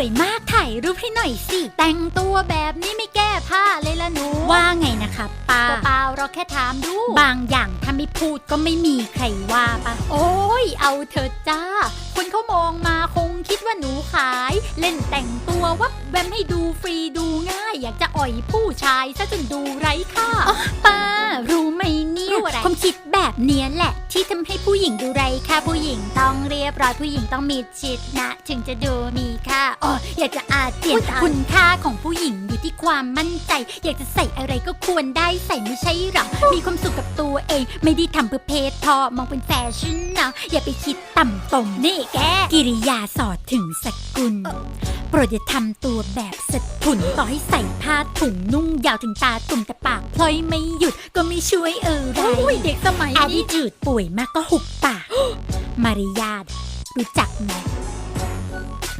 วยมากถ่ายรูปให้หน่อยสิ แต่งตัวแบบนี้ไม่แก้ผ้าเลยละหนู ว่าไงนะคะป้าเปล่าเราแค่ถามดู บางอย่างถ้าไม่พูดก็ไม่มีใครว่าปะโอ้ย เอาเถอะจ้า คนเขามองมาคงคิดว่าหนูขาย เล่นแต่งตัววับแวมให้ดูฟรีดูง่าย อยากจะอ่อยผู้ชายซะจนดูไร้ค่าป้ารู้ ความคิดแบบเนี้ยแหละ ที่ทำให้ผู้หญิงดูไร้ค่าผู้หญิงต้องเรียบร้อยผู้หญิงต้องมีชิดนะ ถึงจะดูมีค่าอ๋ออยากจะอาเจียนตายคุณค่าของผู้หญิงอยู่ที่ความมั่นใจ อยากจะใส่อะไรก็ควรได้ใส่ไม่ใช่หรอมีความสุขกับตัวเอง ไม่ได้ทำเพื่อเพศพอมองเป็นแฟชั่นนะอย่าไปคิดต่ำตมนี่แกกิริยาสอดถึงสกุล โปรดอย่าทำตัวแบบสะทุนต่อให้ใส่ผ้าถุงนุ่งยาวถึงตาตุ่มแต่ปากพลอยไม่หยุดก็ไม่ช่วยเออไรโอ้ยเด็กสมัยอาดินี้จืดป่วยมากก็หุบปาก มารยาทรู้จักไหม